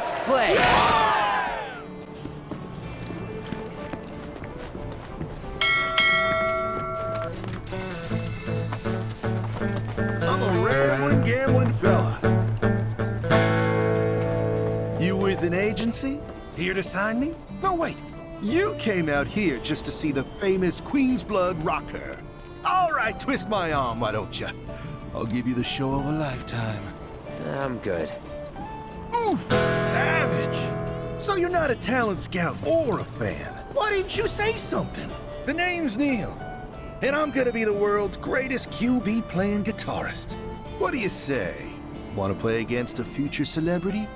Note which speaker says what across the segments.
Speaker 1: Let's play.
Speaker 2: I'm a rambling, gambling fella. You with an agency? Here to sign me? No, wait. You came out here just to see the famous Queen's Blood rocker. All right, twist my arm, why don't you? I'll give you the show of a lifetime.
Speaker 1: I'm good.
Speaker 2: Oof! So you're not a talent scout or a fan. Why didn't you say something? The name's Neil, and I'm gonna be the world's greatest QB playing guitarist. What do you say? Want to play against a future celebrity?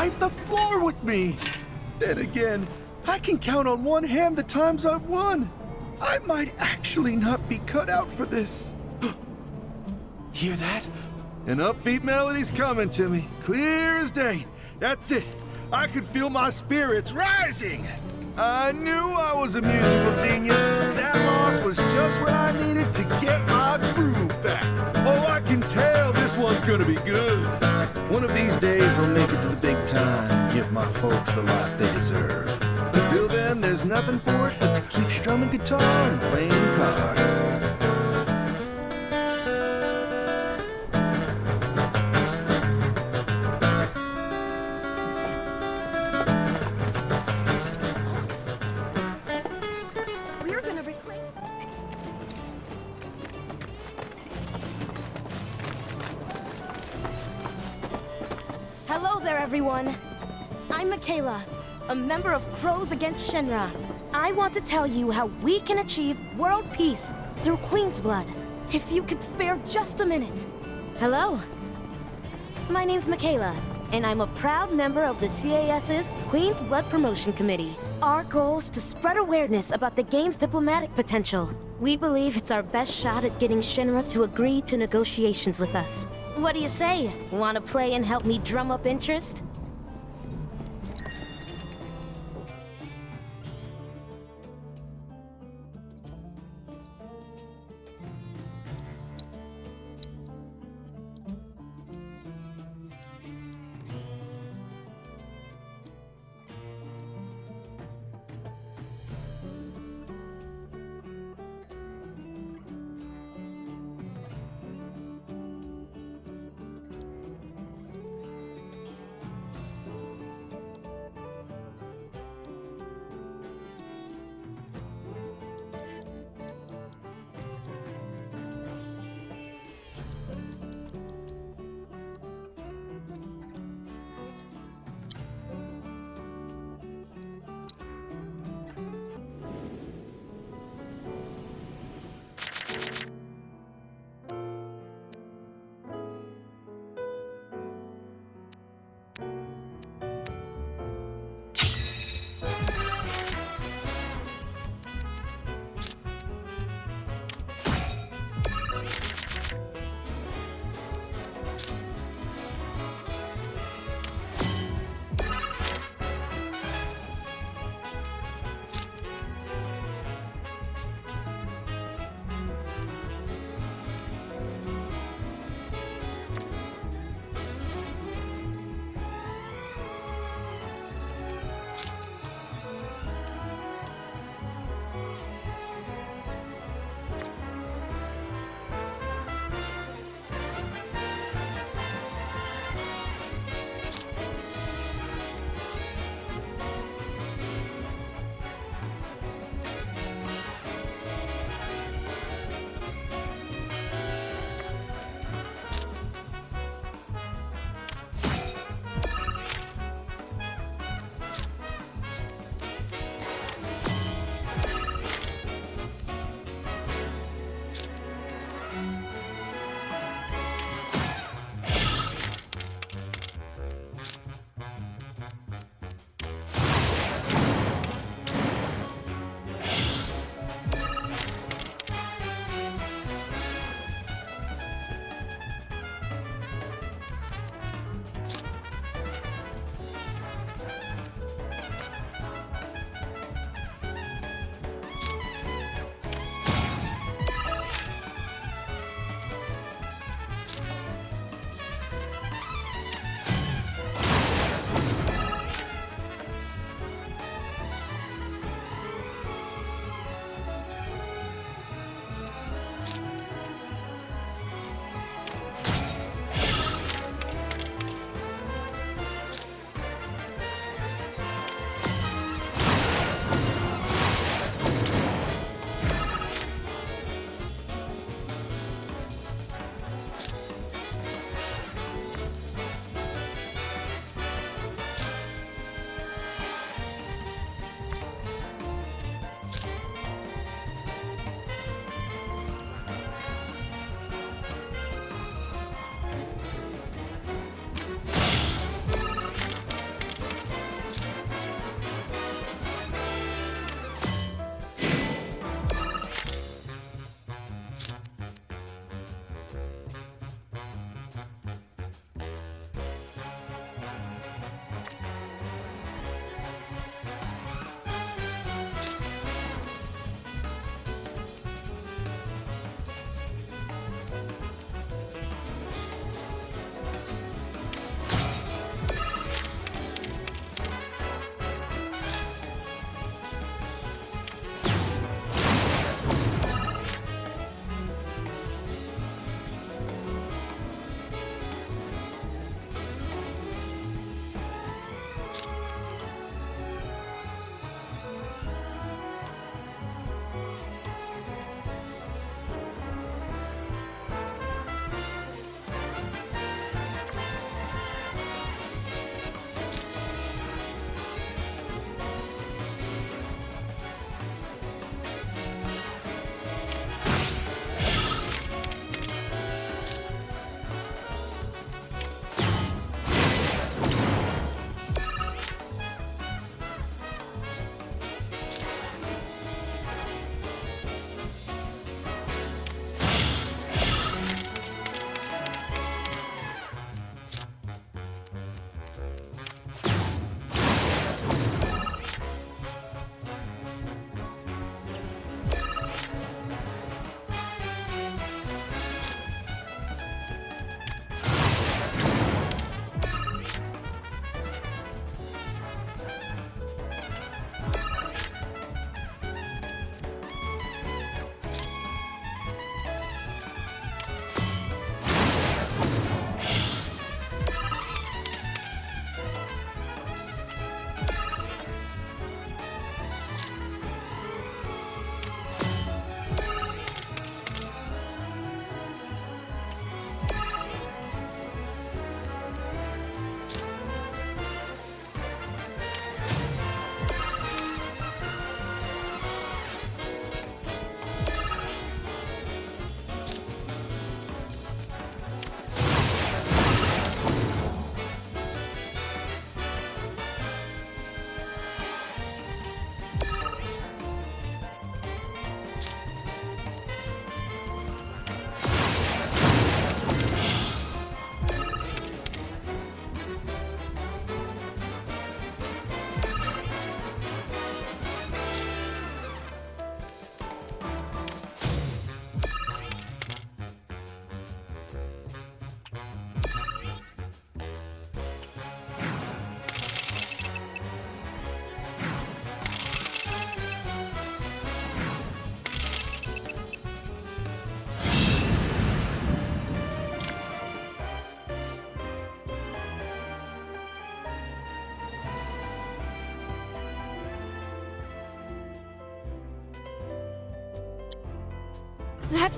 Speaker 2: Wipe the floor with me. Then again, I can count on one hand the times I've won. I might actually not be cut out for this. Hear that? An upbeat melody's coming to me, clear as day. That's it. I could feel my spirits rising. I knew I was a musical genius. That loss was just what I needed to get my groove back. Oh, I can tell this one's gonna be good. One of these days I'll make it to the big time give my folks the life they deserve. Until then, there's nothing for it but to keep strumming guitar and playing
Speaker 1: Crows Against Shinra. I want to tell you how we can achieve world peace through Queen's Blood. If you could spare just a minute. Hello. My name's Michaela, and I'm a proud member of the CAS's Queen's Blood Promotion Committee. Our goal is to spread awareness about the game's diplomatic potential. We believe it's our best shot at getting Shinra to agree to negotiations with us. What do you say? Want to play and help me drum up interest?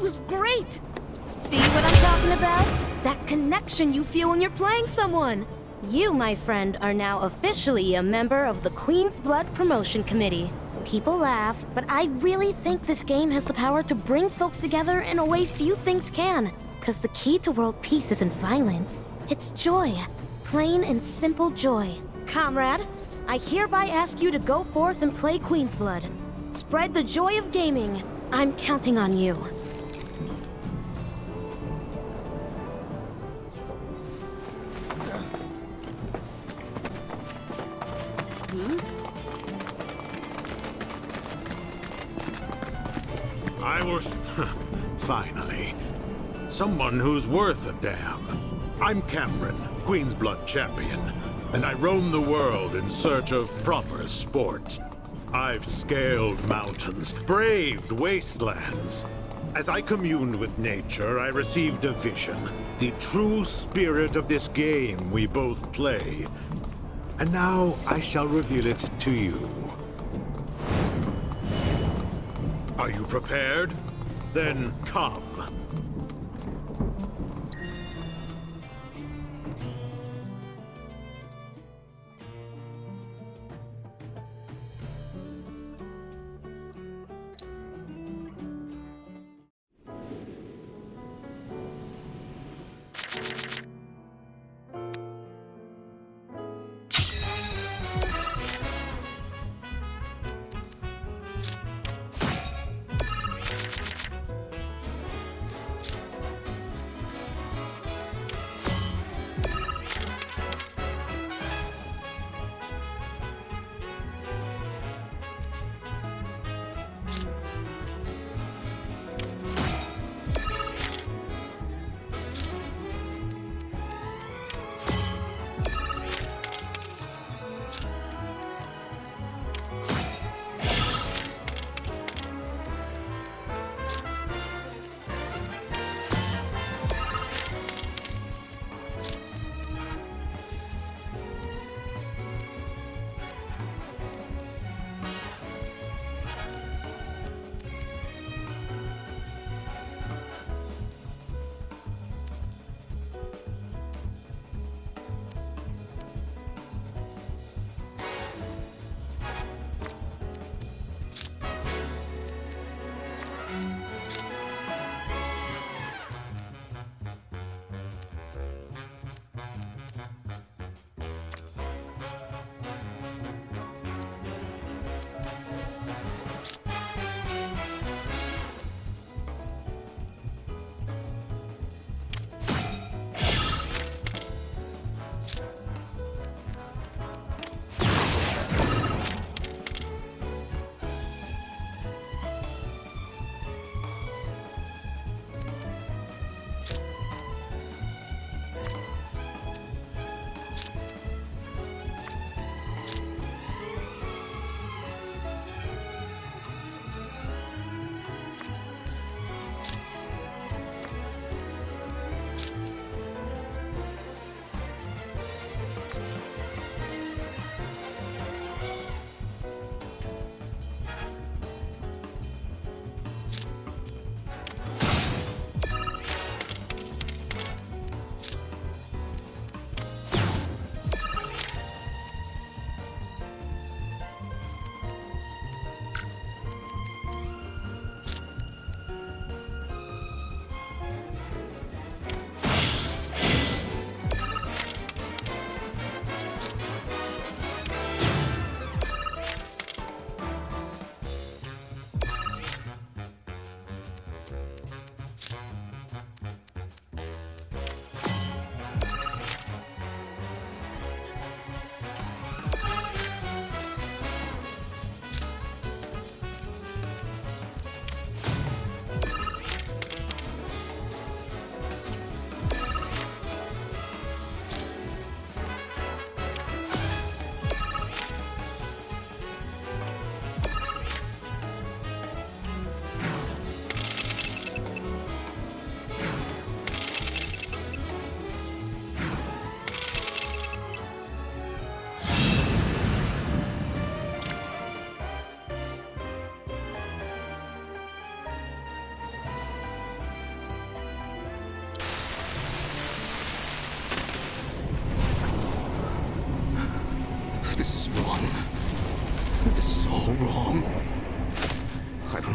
Speaker 1: Was great! See what I'm talking about? That connection you feel when you're playing someone. You, my friend, are now officially a member of the Queen's Blood Promotion Committee. People laugh, but I really think this game has the power to bring folks together in a way few things can. Cause the key to world peace isn't violence, it's joy. Plain and simple joy. Comrade, I hereby ask you to go forth and play Queen's Blood. Spread the joy of gaming. I'm counting on you.
Speaker 3: Finally. Someone who's worth a damn. I'm Cameron, Queen's Blood champion, and I roam the world in search of proper sport. I've scaled mountains, braved wastelands. As I communed with nature, I received a vision. The true spirit of this game we both play. And now I shall reveal it to you. Are you prepared? Then come.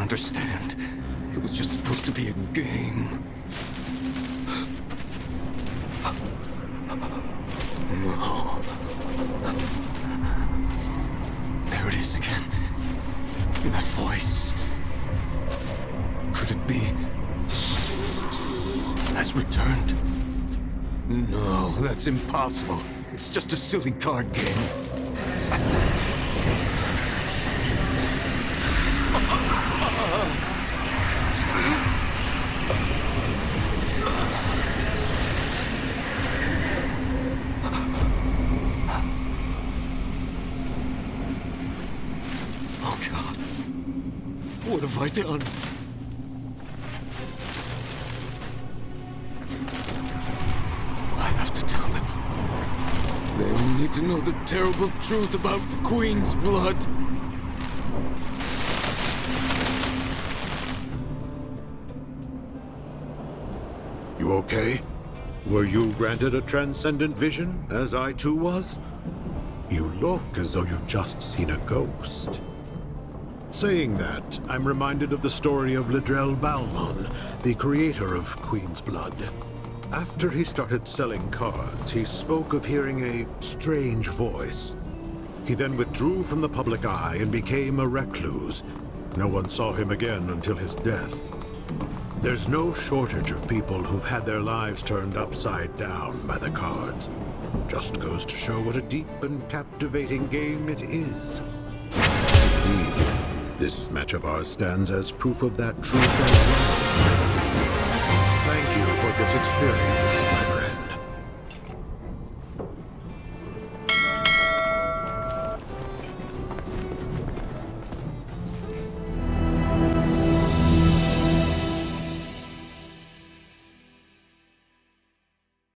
Speaker 4: Understand. It was just supposed to be a game. No. There it is again. That voice. Could it be? Has returned? No, that's impossible. It's just a silly card game. Have I? I have to tell them. They all need to know the terrible truth about Queen's blood.
Speaker 3: You okay? Were you granted a transcendent vision, as I too was? You look as though you've just seen a ghost. Saying that, I'm reminded of the story of Ledrell Balmon, the creator of Queen's Blood. After he started selling cards, he spoke of hearing a strange voice. He then withdrew from the public eye and became a recluse. No one saw him again until his death. There's no shortage of people who've had their lives turned upside down by the cards. Just goes to show what a deep and captivating game it is. This match of ours stands as proof of that truth as well. Thank you for this experience.